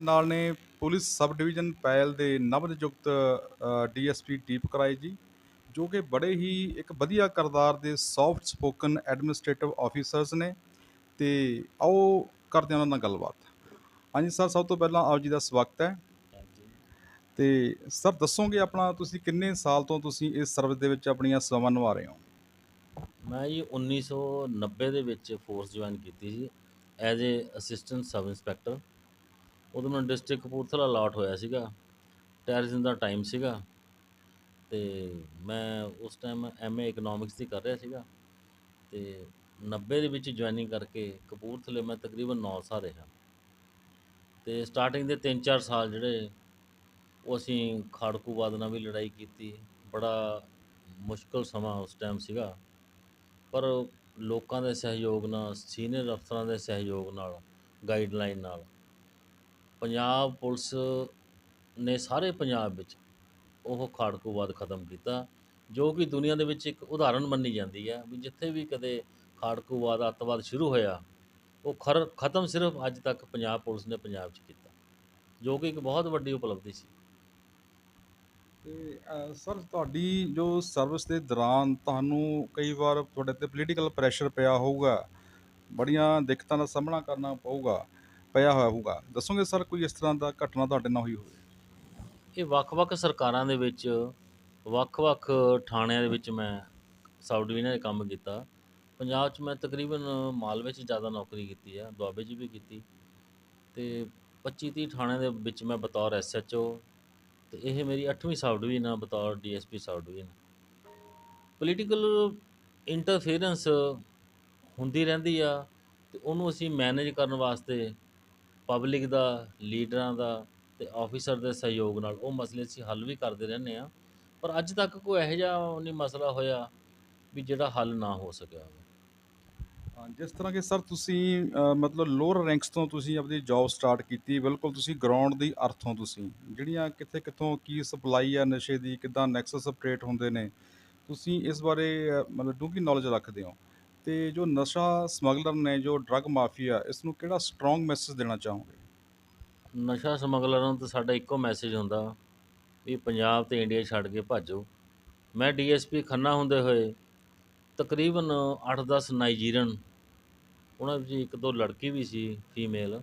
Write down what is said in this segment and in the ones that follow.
ਨਾਲ ਨੇ police sub division ਪੈਲ ਦੇ ਨਵਨਿਯੁਕਤ ਡੀਐਸਪੀ ਦੀਪਕ ਰਾਏ ਜੀ, ਜੋ ਕਿ ਬੜੇ ਹੀ ਇੱਕ ਵਧੀਆ ਕਰਦਾਰ ਦੇ ਸੌਫਟ ਸਪੋਕਨ ਐਡਮਿਨਿਸਟ੍ਰੇਟਿਵ ਆਫੀਸਰਸ ਨੇ ਤੇ ਆਓ ਕਰਦੇ ਹਾਂ ਉਹਨਾਂ ਨਾਲ ਗੱਲਬਾਤ। ਹਾਂਜੀ ਸਰ, ਸਭ ਤੋਂ ਪਹਿਲਾਂ ਆਪ ਜੀ ਦਾ ਸਵਾਗਤ ਹੈ। ਤੇ ਸਰ, ਦੱਸੋਗੇ ਆਪਣਾ ਤੁਸੀਂ ਕਿੰਨੇ ਸਾਲ ਤੋਂ ਤੁਸੀਂ ਇਸ ਸਰਵਿਸ ਦੇ ਵਿੱਚ ਆਪਣੀਆਂ ਸੇਵਾਵਾਂ ਨਿਭਾ ਰਹੇ ਹੋ? ਮੈਂ ਜੀ 1990 ਦੇ ਵਿੱਚ ਫੋਰਸ ਜੁਆਇਨ ਕੀਤੀ ਜੀ as a assistant sub inspector ਉਦੋਂ ਮੈਨੂੰ ਡਿਸਟ੍ਰਿਕਟ ਕਪੂਰਥਲਾ ਅਲਾਟ ਹੋਇਆ ਸੀਗਾ। ਟੈਰਰਿਜ਼ਮ ਦਾ ਟਾਈਮ ਸੀਗਾ। ਤੇ ਮੈਂ ਉਸ ਟਾਈਮ ਐਮਏ ਇਕਨੋਮਿਕਸ ਦੀ ਕਰ ਰਿਹਾ ਸੀਗਾ। ਤੇ 90 ਦੇ ਵਿੱਚ ਜੁਆਇਨਿੰਗ ਕਰਕੇ ਕਪੂਰਥਲੇ ਮੈਂ ਤਕਰੀਬਨ 9 ਸਾਲ ਰਿਹਾ। ਤੇ ਸਟਾਰਟਿੰਗ ਦੇ 3-4 ਸਾਲ ਜਿਹੜੇ ਉਹ ਅਸੀਂ ਖਾੜਕੂਵਾਦ ਨਾਲ ਵੀ ਲੜਾਈ ਕੀਤੀ। ਬੜਾ ਮੁਸ਼ਕਲ ਸਮਾਂ ਉਸ ਟਾਈਮ ਸੀਗਾ। ਪਰ ਲੋਕਾਂ ਦੇ ਸਹਿਯੋਗ ਨਾਲ ਸੀਨੀਅਰ ਅਫਸਰਾਂ ਦੇ ਸਹਿਯੋਗ ਨਾਲ ਗਾਈਡਲਾਈਨ ਨਾਲ ਪੰਜਾਬ ਪੁਲਿਸ ਨੇ ਸਾਰੇ ਪੰਜਾਬ ਵਿੱਚ ਉਹ ਖਾੜਕੂਵਾਦ ਖਤਮ ਕੀਤਾ, ਜੋ ਕਿ ਦੁਨੀਆ ਦੇ ਵਿੱਚ ਇੱਕ ਉਦਾਹਰਣ ਮੰਨੀ ਜਾਂਦੀ ਹੈ ਵੀ ਜਿੱਥੇ ਵੀ ਕਦੇ ਖਾੜਕੂਵਾਦ ਅੱਤਵਾਦ ਸ਼ੁਰੂ ਹੋਇਆ, ਉਹ ਖਰ, ਖਤਮ ਸਿਰਫ ਅੱਜ ਤੱਕ ਪੰਜਾਬ ਪੁਲਿਸ ਨੇ ਪੰਜਾਬ 'ਚ ਕੀਤਾ, ਜੋ ਕਿ ਇੱਕ ਬਹੁਤ ਵੱਡੀ ਉਪਲਬਧੀ ਸੀ। ਤੇ ਸਰ, ਤੁਹਾਡੀ ਜੋ ਸਰਵਿਸ ਦੇ ਦੌਰਾਨ ਤੁਹਾਨੂੰ ਕਈ ਵਾਰ ਤੁਹਾਡੇ ਤੇ ਪੋਲੀਟੀਕਲ ਪ੍ਰੈਸ਼ਰ ਪਿਆ ਹੋਊਗਾ, ਬੜੀਆਂ ਦਿੱਕਤਾਂ ਦਾ ਸਾਹਮਣਾ ਕਰਨਾ ਪਊਗਾ। ਪਿਆ ਹੋਇਆ ਹੋਊਗਾ। ਦੱਸੋਗੇ ਸਰ ਕੋਈ ਇਸ ਤਰ੍ਹਾਂ ਦਾ ਘਟਨਾ ਤੁਹਾਡੇ ਨਾਲ ਹੋਈ ਹੋਵੇ? ਇਹ ਵੱਖ-ਵੱਖ ਸਰਕਾਰਾਂ ਦੇ ਵਿੱਚ, ਵੱਖ-ਵੱਖ ਥਾਣਿਆਂ ਦੇ ਵਿੱਚ ਮੈਂ ਸਬ ਡਿਵੀਜ਼ਨ ਦੇ ਕੰਮ ਕੀਤਾ। ਪੰਜਾਬ 'ਚ ਮੈਂ ਤਕਰੀਬਨ ਮਾਲਵੇ 'ਚ ਜ਼ਿਆਦਾ ਨੌਕਰੀ ਕੀਤੀ ਆ, ਦੁਆਬੇ 'ਚ ਵੀ ਕੀਤੀ। ਤੇ 25-30 ਥਾਣਿਆਂ ਦੇ ਵਿੱਚ ਮੈਂ ਬਤੌਰ ਐਸਐਚਓ ਤੇ ਇਹ ਮੇਰੀ 8ਵੀਂ ਸਬ ਡਿਵੀਜ਼ਨ ਆ, ਬਤੌਰ DSP sub division. Political interference ਹੁੰਦੀ ਰਹਿੰਦੀ ਆ, ਤੇ ਉਹਨੂੰ ਅਸੀਂ ਮੈਨੇਜ ਕਰਨ ਵਾਸਤੇ ਪਬਲਿਕ ਦਾ ਲੀਡਰਾਂ ਦਾ ਤੇ ਆਫੀਸਰ ਦੇ ਸਹਿਯੋਗ ਨਾਲ ਉਹ ਮਸਲੇ ਅਸੀਂ ਹੱਲ ਵੀ ਕਰਦੇ ਰਹਿੰਦੇ ਆ ਪਰ ਅੱਜ ਤੱਕ ਕੋਈ ਇਹੋ ਜਿਹਾ ਨਹੀਂ ਮਸਲਾ ਹੋਇਆ ਵੀ ਜਿਹੜਾ ਹੱਲ ਨਾ ਹੋ ਸਕਿਆ ਹੋਵੇ। ਹਾਂ, ਜਿਸ ਤਰ੍ਹਾਂ ਕਿ ਸਰ ਤੁਸੀਂ ਮਤਲਬ ਲੋਅਰ ਰੈਂਕਸ ਤੋਂ ਤੁਸੀਂ ਆਪਣੀ ਜੌਬ ਸਟਾਰਟ ਕੀਤੀ ਬਿਲਕੁਲ ਤੁਸੀਂ ਗਰਾਊਂਡ ਦੀ ਅਰਥੋਂ ਤੁਸੀਂ ਜਿਹੜੀਆਂ ਕਿੱਥੇ ਕਿੱਥੋਂ ਕੀ ਸਪਲਾਈ ਆ ਨਸ਼ੇ ਦੀ ਕਿੱਦਾਂ ਨੈਕਸਸ ਅਪਰੇਟ ਹੁੰਦੇ ਨੇ ਤੁਸੀਂ ਇਸ ਬਾਰੇ ਮਤਲਬ ਡੂੰਘੀ ਨੌਲੇਜ ਰੱਖਦੇ ਹੋ। ਤੇ ਜੋ ਨਸ਼ਾ ਸਮਗਲਰ ਨੇ, ਜੋ ਡਰੱਗ ਮਾਫੀਆ ਇਸ ਨੂੰ ਕਿਹੜਾ ਸਟਰੋਂਗ ਮੈਸੇਜ ਦੇਣਾ ਚਾਹੋਗੇ? ਨਸ਼ਾ ਸਮਗਲਰਾਂ ਨੂੰ ਤਾਂ ਸਾਡਾ ਇੱਕੋ ਮੈਸੇਜ ਹੁੰਦਾ, ਵੀ ਪੰਜਾਬ ਤੇ ਇੰਡੀਆ ਛੱਡ ਕੇ ਭਾਜੋ। ਮੈਂ ਡੀਐਸਪੀ ਖੰਨਾ ਹੁੰਦੇ ਹੋਏ ਤਕਰੀਬਨ 8-10 ਨਾਈਜੀਰੀਅਨ ਉਹਨਾਂ ਵਿੱਚ ਇੱਕ ਦੋ ਲੜਕੀ ਵੀ ਸੀ ਫੀਮੇਲ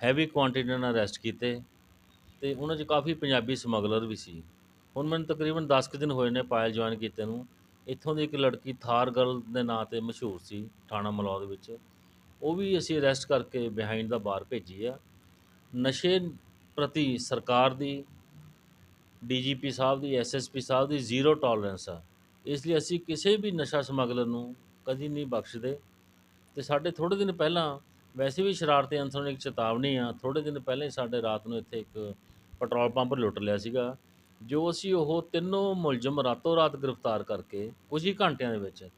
ਹੈਵੀ ਕੁਆਂਟੀਟੀ ਨਾਲ ਅਰੈਸਟ ਕੀਤੇ ਤੇ ਉਹਨਾਂ 'ਚ ਕਾਫੀ ਪੰਜਾਬੀ ਸਮਗਲਰ ਵੀ ਸੀ। ਹੁਣ ਮੈਨੂੰ ਤਕਰੀਬਨ 10 ਕੁ ਦਿਨ ਹੋਏ ਨੇ ਪਾਇਲ ਜੁਆਇਨ ਕੀਤੇ ਨੂੰ। ਇੱਥੋਂ ਦੀ ਇੱਕ ਲੜਕੀ ਥਾਰ ਗਰਲ ਦੇ ਨਾਂ ਤੇ ਮਸ਼ਹੂਰ ਸੀ, ਥਾਣਾ ਮਲੌਦ ਵਿੱਚ। ਉਹ ਵੀ ਅਸੀਂ ਅਰੈਸਟ ਕਰਕੇ ਬਿਹਾਈਂਡ ਦਾ ਬਾਰ ਭੇਜੀ ਆ। ਨਸ਼ੇ ਪ੍ਰਤੀ ਸਰਕਾਰ ਦੀ, ਡੀਜੀਪੀ ਸਾਹਿਬ ਦੀ ਐਸਐਸਪੀ ਸਾਹਿਬ ਦੀ ਜ਼ੀਰੋ ਟੋਲਰੈਂਸ ਆ। ਇਸ ਲਈ ਅਸੀਂ ਕਿਸੇ ਵੀ ਨਸ਼ਾ ਸਮਗਲਰ ਨੂੰ ਕਦੀ ਨਹੀਂ ਬਖਸ਼ਦੇ। ਤੇ ਸਾਡੇ ਥੋੜ੍ਹੇ ਦਿਨ ਪਹਿਲਾਂ, ਵੈਸੇ ਵੀ ਸ਼ਰਾਰਤੀ ਅਨਸਰਾਂ ਨੂੰ ਇੱਕ ਚੇਤਾਵਨੀ ਆ, ਥੋੜ੍ਹੇ ਦਿਨ ਪਹਿਲਾਂ ਹੀ ਸਾਡੇ ਰਾਤ ਨੂੰ ਇੱਥੇ ਇੱਕ ਪੈਟਰੋਲ ਪੰਪ ਲੁੱਟ ਲਿਆ ਸੀਗਾ। ਜੋ ਅਸੀਂ ਉਹ ਤਿੰਨੋਂ ਮੁਲਜ਼ਮ ਰਾਤੋਂ ਰਾਤ ਗ੍ਰਿਫਤਾਰ ਕਰਕੇ ਕੁਝ ਹੀ ਘੰਟਿਆਂ ਦੇ ਵਿੱਚ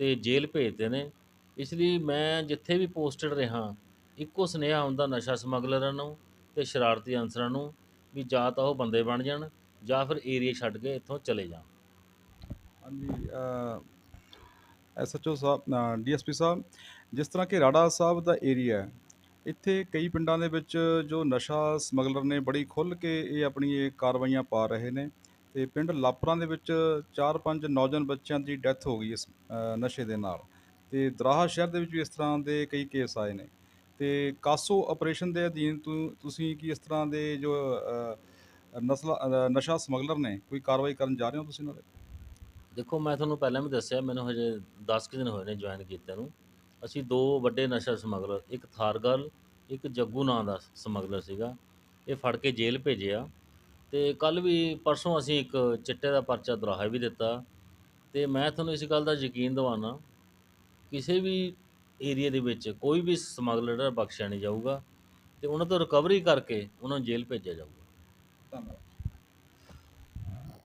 ਤੇ ਜੇਲ੍ਹ ਭੇਜਦੇ ਨੇ। ਇਸ ਲਈ ਮੈਂ ਜਿੱਥੇ ਵੀ ਪੋਸਟਡ ਰਿਹਾ, ਇੱਕੋ ਸੁਨੇਹਾ ਹੁੰਦਾ ਨਸ਼ਾ ਸਮਗਲਰਾਂ ਨੂੰ ਤੇ ਸ਼ਰਾਰਤੀ ਅਨਸਰਾਂ ਨੂੰ ਵੀ ਜਾਂ ਤਾਂ ਉਹ ਬੰਦੇ ਬਣ ਜਾਣ ਜਾਂ ਫਿਰ ਏਰੀਆ ਛੱਡ ਕੇ ਇੱਥੋਂ ਚਲੇ ਜਾਣ। ਹਾਂਜੀ ਐਸਐਚਓ ਸਾਹਿਬ ਡੀਐਸਪੀ ਸਾਹਿਬ, ਜਿਸ ਤਰ੍ਹਾਂ ਕਿ ਰਾੜਾ ਸਾਹਿਬ ਦਾ ਏਰੀਆ ਹੈ ਇੱਥੇ ਕਈ ਪਿੰਡਾਂ ਦੇ ਵਿੱਚ ਜੋ ਨਸ਼ਾ ਸਮਗਲਰ ਨੇ ਬੜੀ ਖੁੱਲ੍ਹ ਕੇ ਇਹ ਆਪਣੀ ਇਹ ਕਾਰਵਾਈਆਂ ਪਾ ਰਹੇ ਨੇ ਅਤੇ ਪਿੰਡ ਲਾਪਰਾਂ ਦੇ ਵਿੱਚ 4-5 ਨੌਜਵਾਨ ਬੱਚਿਆਂ ਦੀ ਡੈਥ ਹੋ ਗਈ ਇਸ ਨਸ਼ੇ ਦੇ ਨਾਲ। ਅਤੇ ਦਰਾਹਾ ਸ਼ਹਿਰ ਦੇ ਵਿੱਚ ਵੀ ਇਸ ਤਰ੍ਹਾਂ ਦੇ ਕਈ ਕੇਸ ਆਏ ਨੇ। ਅਤੇ ਕਾਸੋ ਆਪਰੇਸ਼ਨ ਦੇ ਅਧੀਨ ਤੁ- ਤੁਸੀਂ ਕੀ ਇਸ ਤਰ੍ਹਾਂ ਦੇ ਜੋ ਅ, ਨਸਲਾ ਨਸ਼ਾ ਸਮਗਲਰ ਨੇ ਕੋਈ ਕਾਰਵਾਈ ਕਰਨ ਜਾ ਰਹੇ ਹੋ ਤੁਸੀਂ ਨਾਲ ਦੇਖੋ ਮੈਂ ਤੁਹਾਨੂੰ ਪਹਿਲਾਂ ਵੀ ਦੱਸਿਆ ਮੈਨੂੰ ਹਜੇ 10 ਕੁ ਦਿਨ ਹੋਏ ਨੇ ਜੁਆਇਨ ਕੀਤੇ ਨੂੰ। ਅਸੀਂ ਦੋ ਵੱਡੇ ਨਸ਼ਾ ਸਮਗਲਰ, ਇੱਕ ਥਾਰਗਲ, ਇੱਕ ਜੱਗੂ ਨਾਂ ਦਾ ਸਮਗਲਰ ਸੀਗਾ। ਇਹ ਫੜ ਕੇ ਜੇਲ੍ਹ ਭੇਜਿਆ ਤੇ ਕੱਲ ਵੀ ਪਰਸੋਂ ਅਸੀਂ ਇੱਕ ਚਿੱਟੇ ਦਾ ਪਰਚਾ ਦਰਾਹਾ ਵੀ ਦਿੱਤਾ ਤੇ ਮੈਂ ਤੁਹਾਨੂੰ ਇਸ ਗੱਲ ਦਾ ਯਕੀਨ ਦਿਵਾਉਣਾ ਕਿਸੇ ਵੀ ਏਰੀਆ ਦੇ ਵਿੱਚ ਕੋਈ ਵੀ ਸਮਗਲਰ ਬਖਸ਼ਿਆ ਨਹੀਂ ਜਾਊਗਾ ਤੇ ਉਹਨਾਂ ਤੋਂ ਰਿਕਵਰੀ ਕਰਕੇ ਉਹਨਾਂ ਨੂੰ ਜੇਲ੍ਹ ਭੇਜਿਆ ਜਾਊਗਾ। ਧੰਨਵਾਦ।